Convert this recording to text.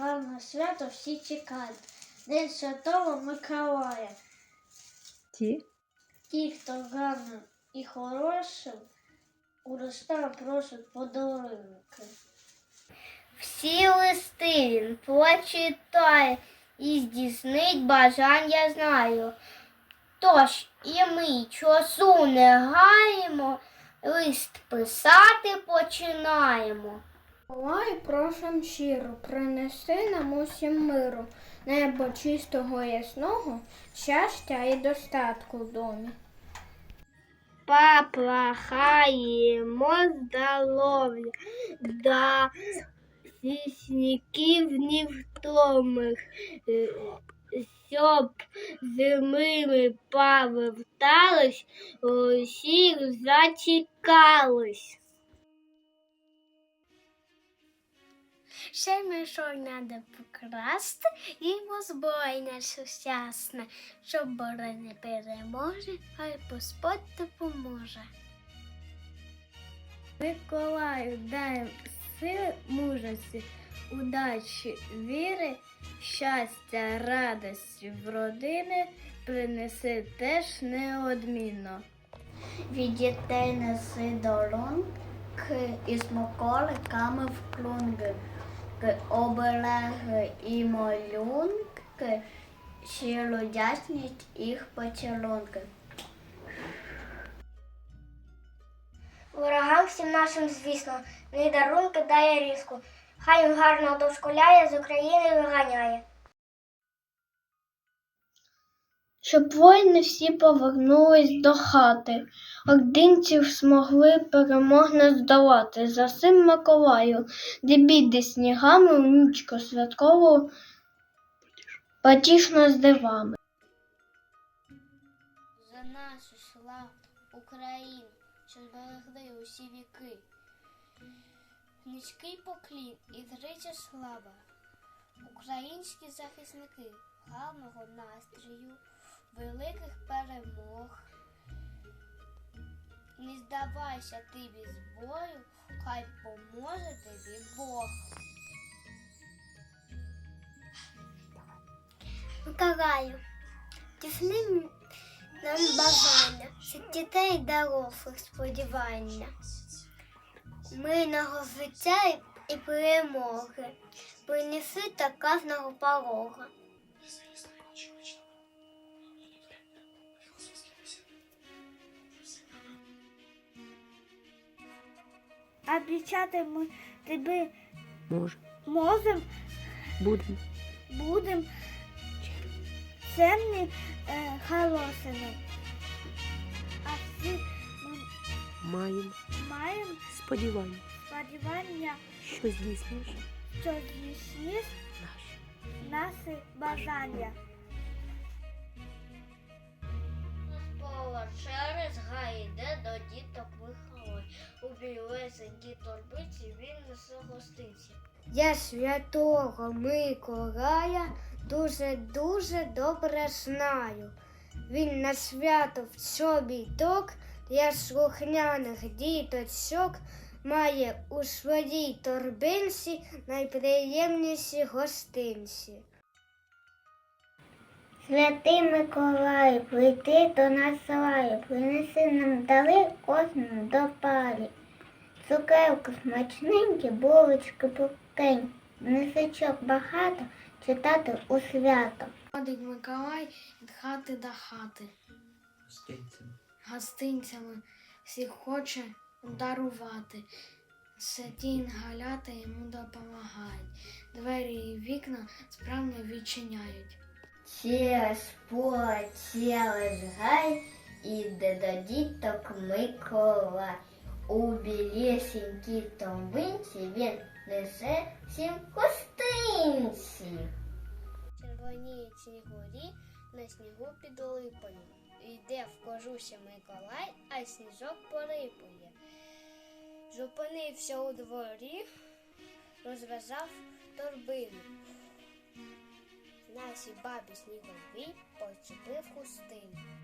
гарне свято всі чекають. День Святого Миколая. Ті? Ті, хто гарним і хорошим, у Рождества просять подарунки. Всі листи він прочитає і здійснить бажання знаю. Тож і ми часу не гаємо, лист писати починаємо. Миколай, просим щиро, принеси нам усім миру, небо чистого ясного, щастя і достатку в домі. Поплахаємо здоров'я, да вісників невтомих, е, щоб зими ми повертались, усіх зачекались. Ще мішок надо покрасти, їмо збройне сучасне, щоб бори не переможе, хай Господь допоможе. Миколаю, дай сили, мужності, удачі, віри, щастя, радості в родини принеси теж неодмінно. Від дітей неси долоньки із смаколиками в клунги, обереги і малюнки, щиро дячність їх поцілунки. Ворогам всім нашим, звісно, не дарунки дає різку. Хай їм гарно дошкуляє, з України виганяє. Щоб воїни всі повернулись до хати, ординців змогли переможно здолати. За сим Миколаю, де біди снігами в нічку святкову потішно з дивами. За нашу славу Україну, що зберегли усі віки. Низький поклін і тричі слава. Українські захисники гарного настрою, великих перемог. Не здавайся ти без бою, хай поможе тобі Бог. Миколаю, тісни нам бажання, щоб дітей дорослих сподівання, мирного життя і- і перемоги, принеси та кожного порога. Обіцяти ми тобі Може. можемо, Будемо. будемо ценні е, хорошими. А всі ми Маємо маємо сподівання, сподівання, що здійсниш що здійсниш наші. наші бажання. Поло через гай йде до діток Михайло. У білесенькій торбиці він несе гостинці. Я святого Миколая дуже-дуже добре знаю. Він на свято в собі ток для слухняних діточок має у своїй торбинці найприємніші гостинці. Святий Миколаю, прийти до нас лаю, принеси нам дари кожному до парі. Цукерки смачненькі, булочки пухкенькі, несичок багато читати у свято. Ходить Миколай від хати до хати, гостинцями всіх хоче дарувати. Сатін галята йому допомагають. Двері і вікна справно відчиняють. Через поле, через гай іде до діток Миколай. У білісінькій торбинці він несе всім гостинці. Червоніє снігурі на снігу під липою. Йде в кожуся Миколай, а сніжок порипує. Зупинився у дворі, розв'язав торбину. Нашій бабі сніговій почепив хустину.